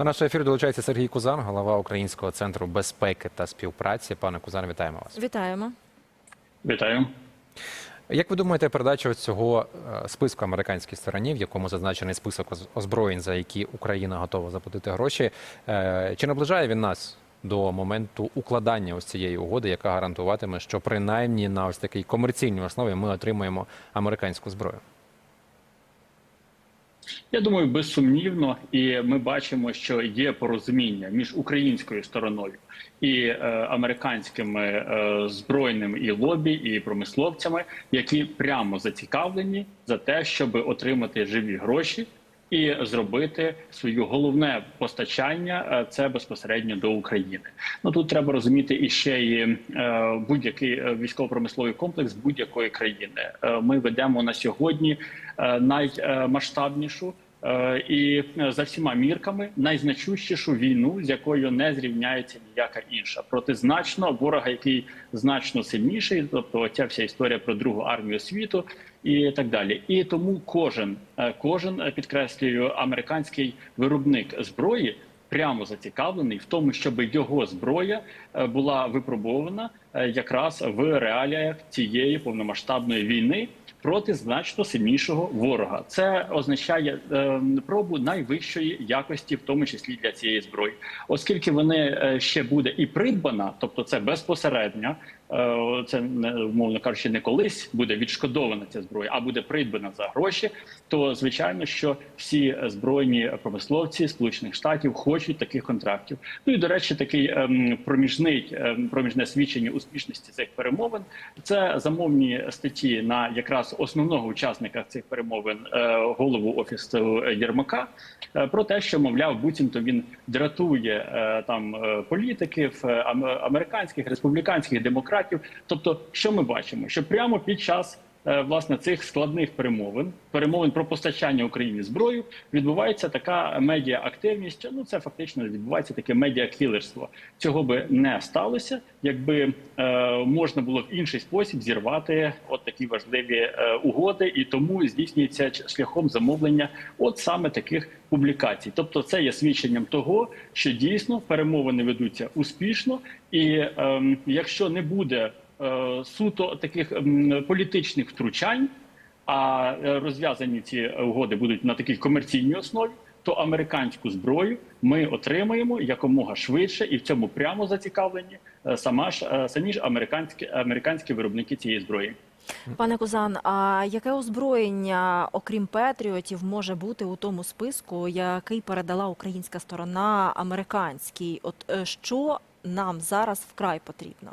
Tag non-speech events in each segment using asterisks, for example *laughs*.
До нашого ефіру долучається Сергій Кузан, голова Українського центру безпеки та співпраці. Пане Кузан, вітаємо вас. Вітаємо. Вітаю. Як ви думаєте, передача цього е, списку американській стороні, в якому зазначений список оз- озброєнь, за які Україна готова заплатити гроші, е, чи наближає він нас до моменту укладання ось цієї угоди, яка гарантуватиме, що принаймні на ось такій комерційній основі ми отримаємо американську зброю? Я думаю, безсумнівно, і ми бачимо, що є порозуміння між українською стороною і е, американськими е, збройними і лобі, і промисловцями, які прямо зацікавлені за те, щоб отримати живі гроші і зробити своє головне постачання е, це безпосередньо до України. Ну тут треба розуміти і ще і е, будь-який е, військово-промисловий комплекс будь-якої країни. Ми ведемо на сьогодні наймасштабнішу. І за всіма мірками найзначущішу війну, з якою не зрівняється ніяка інша, проти значно ворога, який значно сильніший, тобто ця вся історія про другу армію світу і так далі. І тому кожен, е, кожен е, підкреслюю, американський виробник зброї прямо зацікавлений в тому, щоб його зброя е, була випробована якраз в реаліях цієї повномасштабної війни. Проти значно сильнішого ворога це означає е, пробу найвищої якості, в тому числі для цієї зброї, оскільки вони ще буде і придбана, тобто це безпосередньо, е, це не умовно кажучи, не колись буде відшкодована ця зброя, а буде придбана за гроші. То звичайно, що всі збройні промисловці Сполучених Штатів хочуть таких контрактів. Ну і до речі, такий ем, проміжний ем, проміжне свідчення успішності цих перемовин. Це замовні статті на якраз основного учасника цих перемовин, е, голову офісу Єрмака, е, про те, що мовляв, буцімто він дратує е, там е, політиків е, американських, республіканських демократів. Тобто, що ми бачимо, що прямо під час власне цих складних перемовин, перемовин про постачання Україні зброю, відбувається така медіа-активність. Ну це фактично відбувається таке медіа-кілерство. Цього би не сталося, якби е, можна було в інший спосіб зірвати от такі важливі е, угоди, і тому здійснюється шляхом замовлення, от саме таких публікацій. Тобто, це є свідченням того, що дійсно перемовини ведуться успішно, і ем, якщо не буде е, суто таких політичних втручань, а е, розв'язані ці угоди будуть на такій комерційній основі, то американську зброю ми отримаємо якомога швидше, і в цьому прямо зацікавлені е, сама ж е, самі ж американські американські виробники цієї зброї. Пане Кузан, а яке озброєння, окрім Петріотів, може бути у тому списку, який передала українська сторона американській? От е, що нам зараз вкрай потрібно?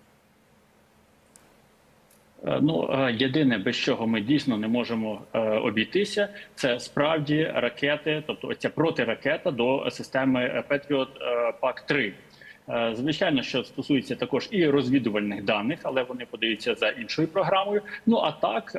Е, Ну е, єдине, без чого ми дійсно не можемо е, обійтися, це справді ракети, тобто ця протиракета до системи Patriot пак 3 Е, Звичайно, що стосується також і розвідувальних даних, але вони подаються за іншою програмою. Ну а так,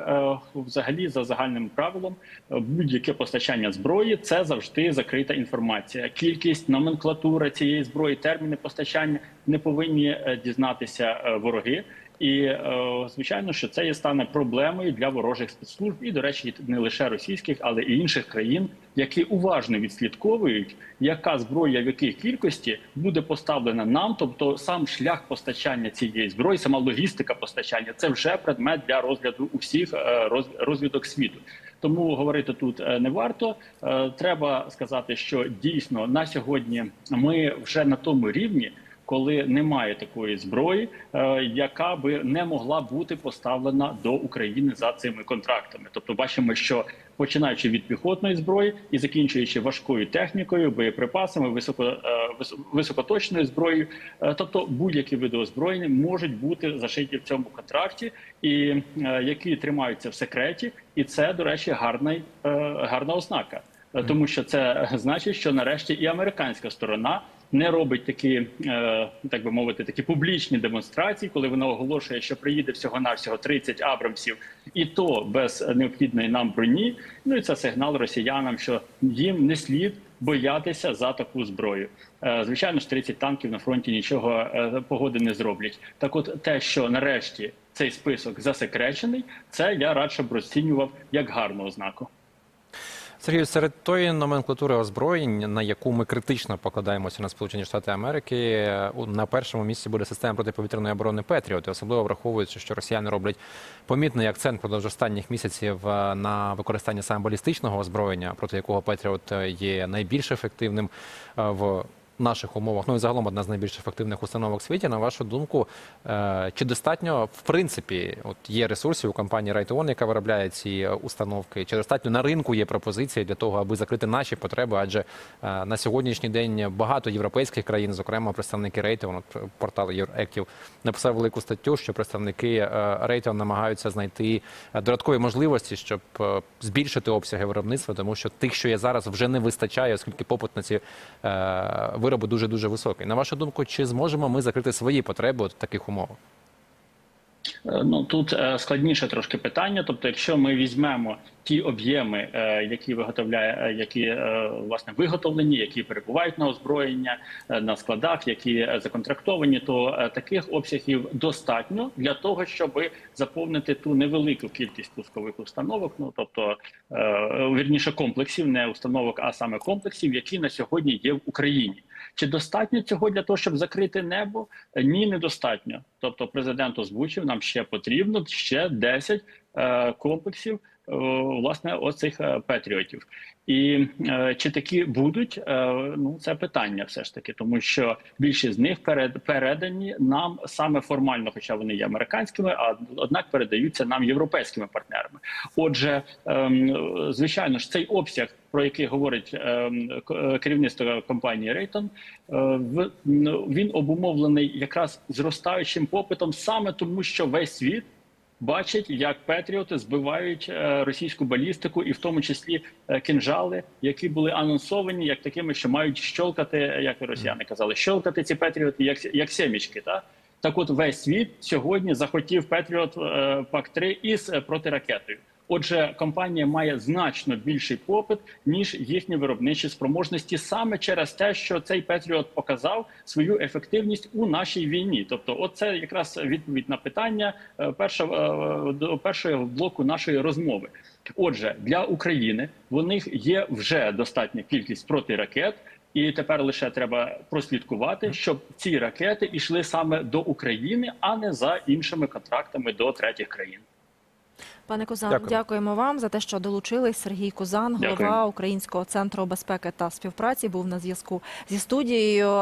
взагалі, за загальним правилом, будь-яке постачання зброї це завжди закрита інформація. Кількість номенклатура цієї зброї, терміни постачання не повинні дізнатися вороги. І е, звичайно, що це є стане проблемою для ворожих спецслужб, і до речі, не лише російських, але і інших країн, які уважно відслідковують, яка зброя в якій кількості буде поставлена нам. Тобто, сам шлях постачання цієї зброї, сама логістика постачання це вже предмет для розгляду усіх е, розвідок світу. Тому говорити тут е, не варто. Треба сказати, що дійсно на сьогодні ми вже на тому рівні коли немає такої зброї, е, яка би не могла бути поставлена до України за цими контрактами. Тобто, бачимо, що починаючи від піхотної зброї і закінчуючи важкою технікою, боєприпасами, високо е, високоточною зброєю, е, тобто будь-які види озброєння можуть бути зашиті в цьому контракті, і які тримаються в секреті, і це до речі гарна, гарна ознака. Тому що це *laughs* значить, що нарешті і американська сторона не робить такі, е, так би мовити, такі публічні демонстрації, коли вона оголошує, що приїде всього навсього 30 абрамсів, і то без необхідної нам броні. Ну і це сигнал росіянам, що їм не слід боятися за таку зброю. Е, звичайно ж, 30 танків на фронті нічого е, погоди не зроблять. Так, от те, що нарешті цей список засекречений, це я радше б розцінював як гарну ознаку. Сергію, серед тої номенклатури озброєнь, на яку ми критично покладаємося на Сполучені Штати Америки, на першому місці буде система протиповітряної оборони Петріот, особливо враховуючи, що росіяни роблять помітний акцент впродовж останніх місяців е, на використання саме балістичного озброєння, проти якого Петріот е, є найбільш ефективним е, в наших умовах, ну і загалом одна з найбільш ефективних установок в світі. На вашу думку, е, чи достатньо в принципі от є ресурсів у компанії Raytheon, яка виробляє ці установки? Чи достатньо на ринку є пропозиції для того, аби закрити наші потреби? Адже е, на сьогоднішній день багато європейських країн, зокрема представники Raytheon, от е, портал Euractiv, написав велику статтю, що представники е, намагаються знайти е, додаткові можливості, щоб збільшити обсяги виробництва, тому що тих, що є зараз, вже не вистачає, оскільки попит на ці е, вироби дуже дуже високий. На вашу думку, чи зможемо ми закрити свої потреби от в таких умовах? Е, Ну тут е, складніше трошки питання. Тобто, якщо ми візьмемо ті об'єми, е, які виготовляє, які власне виготовлені, які перебувають на озброєння на складах, які законтрактовані, то таких обсягів достатньо для того, щоб заповнити ту невелику кількість пускових установок. Ну тобто вірніше комплексів, не установок, а саме комплексів, які на сьогодні є в Україні. Чи достатньо цього для того, щоб закрити небо? Е, Ні, недостатньо. Тобто, президент озвучив, нам ще потрібно ще 10 е, комплексів власне оцих е, патріотів. І е, чи такі будуть? Е, ну це питання, все ж таки, тому що більшість з них перед передані нам саме формально, хоча вони є американськими, а однак передаються нам європейськими партнерами. Отже, ем, звичайно ж, цей обсяг, про який говорить ем, е, керівництво компанії Рейтон, ну, він обумовлений якраз зростаючим попитом, саме тому, що весь світ бачить, як Петріоти збивають е, російську балістику, і в тому числі кінжали, кинжали, які були анонсовані як такими, що мають щолкати, як росіяни казали, щолкати ці Петріоти як, як семічки. Та? Так от весь світ сьогодні захотів Петріот е, Пак 3 із е, протиракетою. Отже, компанія має значно більший попит ніж їхні виробничі спроможності, саме через те, що цей Петріот показав свою ефективність у нашій війні. Тобто, оце якраз відповідь на питання е, перша е, до першого блоку нашої розмови. Отже, для України в них є вже достатня кількість протиракет. І тепер лише треба прослідкувати, щоб ці ракети йшли саме до України, а не за іншими контрактами до третіх країн. Пане Козан, Дякую. дякуємо вам за те, що долучились. Сергій Козан, голова Дякую. Українського центру безпеки та співпраці, був на зв'язку зі студією.